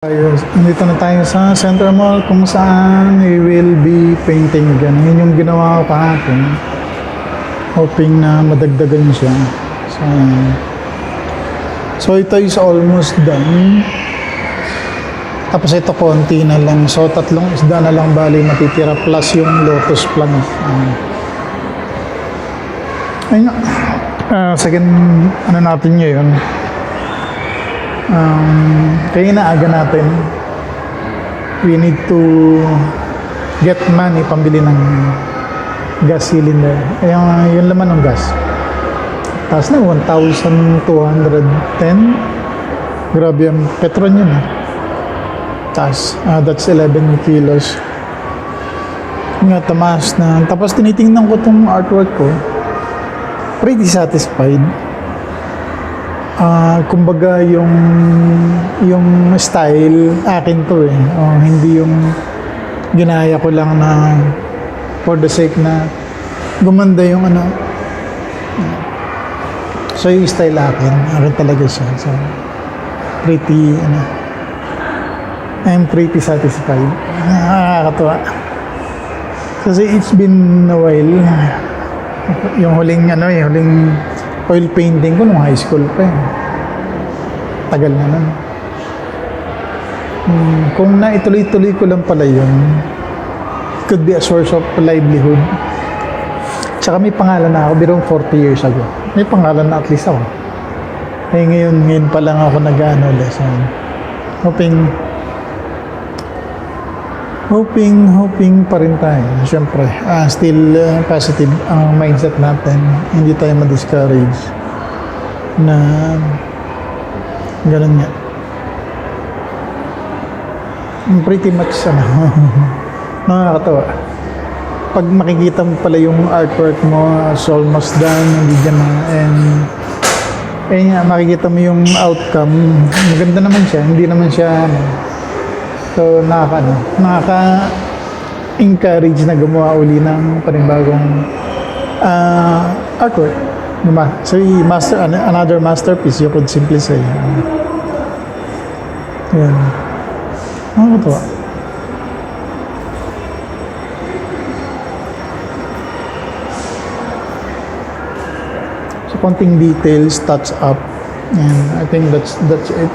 Ayos. Nandito na tayo sa Central Mall kung saan we will be painting again. Yun yung ginawa ko kahapon. Hoping na madagdagan siya. So, so ito is almost done. Tapos ito konti na lang. So tatlong isda na lang bali matitira plus yung lotus plant. Uh, ayun. Ah, second ano natin ngayon. Um, kaya inaaga natin, we need to get money pambili ng gas cylinder. Yung laman ng gas. Taas na, 1,210. Grabe yung petron yun ah. Taas. Ah, that's 11 kilos. Nga, tamas na. Tapos tinitingnan ko tong artwork ko. Pretty satisfied ah kumbaga yung yung style akin to eh. Oh, hindi yung ginaya ko lang na for the sake na gumanda yung ano. So yung style akin, akin talaga siya. So pretty ano I'm pretty satisfied. Nakakatuwa. Kasi it's been a while. Yung huling ano, yung huling oil painting ko nung high school pa eh. Tagal na nun. Hmm, kung naituloy-tuloy ko lang pala yun, could be a source of livelihood. Tsaka may pangalan na ako, birong 40 years ago. May pangalan na at least ako. Eh ngayon, ngayon pa lang ako nag-ano lesson. Hoping, hoping, hoping pa rin tayo. Siyempre, ah, still uh, positive ang mindset natin. Hindi tayo ma-discourage na ganun nga. Pretty much, ano, nakakatawa. Pag makikita mo pala yung artwork mo, it's almost done, hindi dyan na, and eh nga, makikita mo yung outcome. Maganda naman siya, hindi naman siya, ano, So, nakaka, ano, nakaka-encourage na gumawa uli ng panibagong ah, artwork. Diba? So, master, ano, another masterpiece, you could simply say. Yan. Nakakatawa. So, konting details, touch up. And I think that's that's it.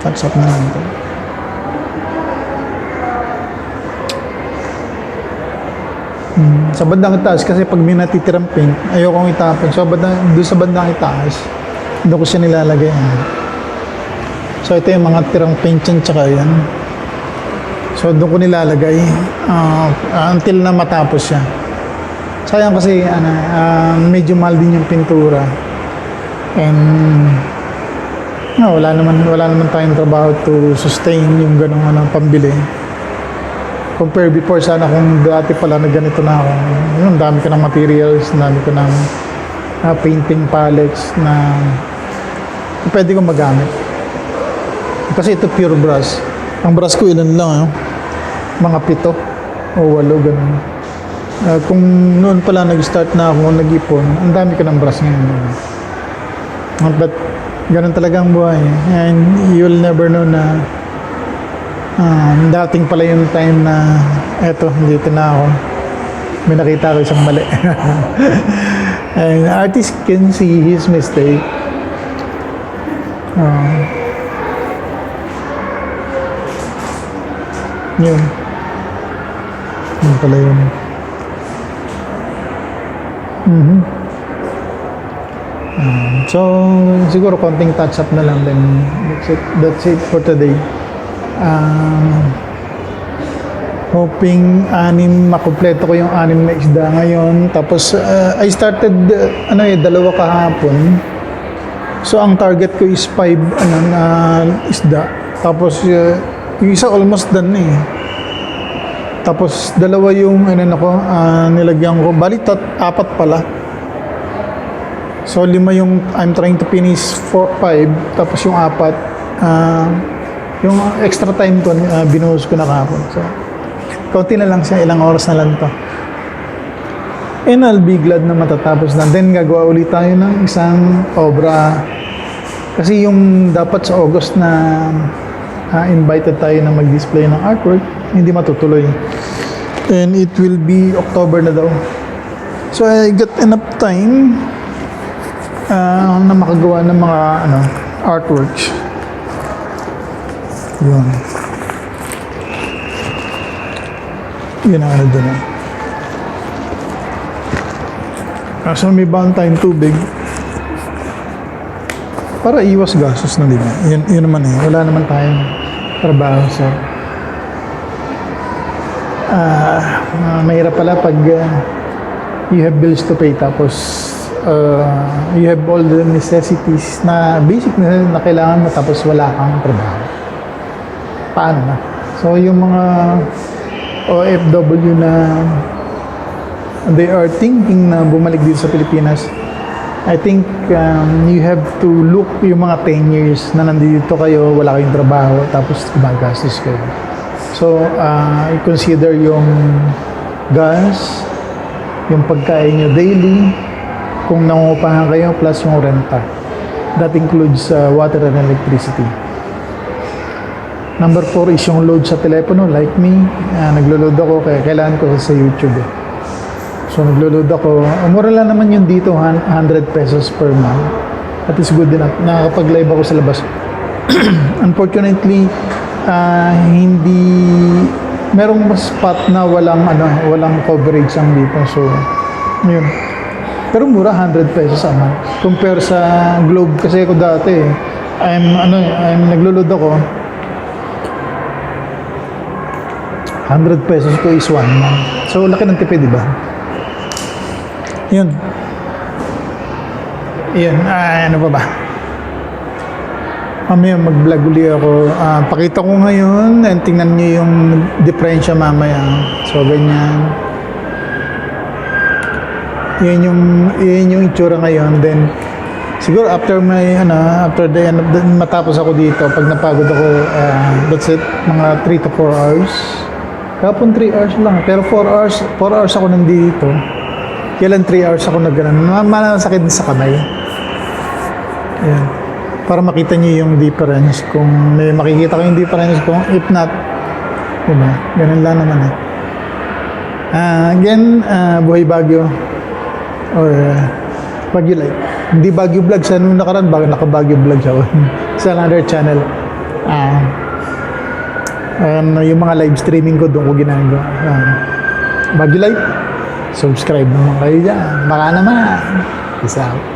Touch up na lang ito. Sa bandang itaas, kasi pag may natitirang paint, ayokong itapon. So, bandang, doon sa bandang itaas, doon ko siya nilalagay. So, ito yung mga tirang paint yan, tsaka yan. So, doon ko nilalagay ah, until na matapos siya. Sayang kasi, ano, ah, medyo mahal din yung pintura. And, no, wala naman, wala naman tayong trabaho to sustain yung ganong ano, pambili. Compare before, sana kung dati pala na ganito na ako. Yun, dami ko ng materials, dami ko ng ah, painting palettes na pwede kong magamit. Kasi ito pure brush. Ang brush ko ilan lang, ah. mga pito o walo, ganun. Ah, kung noon pala nag-start na ako nag-ipon, ang dami ko ng brush ngayon. But ganun talaga ang buhay. And you'll never know na um, dating pala yung time na eto, dito na ako. May nakita ko isang mali. And artist can see his mistake. Um, yun. Yun pala yun. Mhm. Um, so, siguro konting touch up na lang then that's it, that's it for today. Um, hoping anim, makumpleto ko yung anim na isda ngayon. Tapos, uh, I started, uh, ano eh, dalawa kahapon. So, ang target ko is five, ano, na isda. Tapos, uh, yung isa almost done eh. Tapos, dalawa yung, ano na ko, ah, nilagyan ko. Bali, tat, apat pala. So, lima yung I'm trying to finish for five. Tapos yung apat, ah, yung extra time ko, uh, binuhos ko na kahapon. So, kaunti na lang siya, ilang oras na lang to. And I'll be glad na matatapos na. Then, gagawa ulit tayo ng isang obra Kasi yung dapat sa August na ah, invited tayo na mag-display ng artwork, hindi matutuloy. And it will be October na daw. So I got enough time ah, na makagawa ng mga ano, artworks. Yun. Yun ang ano dun. ah. Kaso may baon tayong tubig. Para iwas gastos na, di ba? Yun, yun naman eh. Wala naman tayong trabaho. So, ah, ah, mahirap pala pag ah, you have bills to pay tapos ah, you have all the necessities na basic na, na kailangan mo tapos wala kang trabaho. Na? So, yung mga OFW na they are thinking na bumalik dito sa Pilipinas, I think um, you have to look yung mga 10 years na nandito kayo, wala kayong trabaho, tapos gumagastos kayo. So, uh, i-consider yung gas, yung pagkain nyo daily, kung nangungupahan kayo, plus yung renta. That includes uh, water and electricity. Number 4 is yung load sa telepono, like me. Uh, naglo-load ako, kaya kailangan ko sa YouTube eh. So naglo-load ako. Ah, Mura lang naman yun dito, han- 100 pesos per month. That is good enough. Nakakapag-live ako sa labas. Unfortunately, ah, hindi merong spot na walang ano, walang coverage ang dito. So, yun. Pero mura 100 pesos a month. Compare sa Globe kasi ako dati, I'm ano, I'm naglo-load ako. 100 pesos ko is one month. So, laki ng tipid, di ba? Yun. Yun. Ah, ano pa ba? Mamaya mag-vlog uli ako. Ah, pakita ko ngayon and tingnan nyo yung diferensya mamaya. So, ganyan. Yan yung, yan yung itsura ngayon. Then, siguro after my, ano, after the end of the, matapos ako dito, pag napagod ako, ah, that's it, mga 3 to 4 hours. Kapon 3 hours lang. Pero 4 hours, 4 hours ako nandito. Kailan 3 hours ako nag ganun. Ma- Manasakit sa kamay. Ayan. Para makita niyo yung difference. Kung may makikita ko yung difference kung if not, diba? Ganun lang naman eh. Ah, again, ah, Buhay Bagyo or uh, Bagyo Life. Hindi Bagyo Vlog. Sa nung nakaraan, bago naka-Bagyo Vlog ako. sa another channel. Ah, ano, yung mga live streaming ko doon ko ginagawa. Um, Bagyo Life, subscribe naman kayo dyan. Baka naman. Peace out.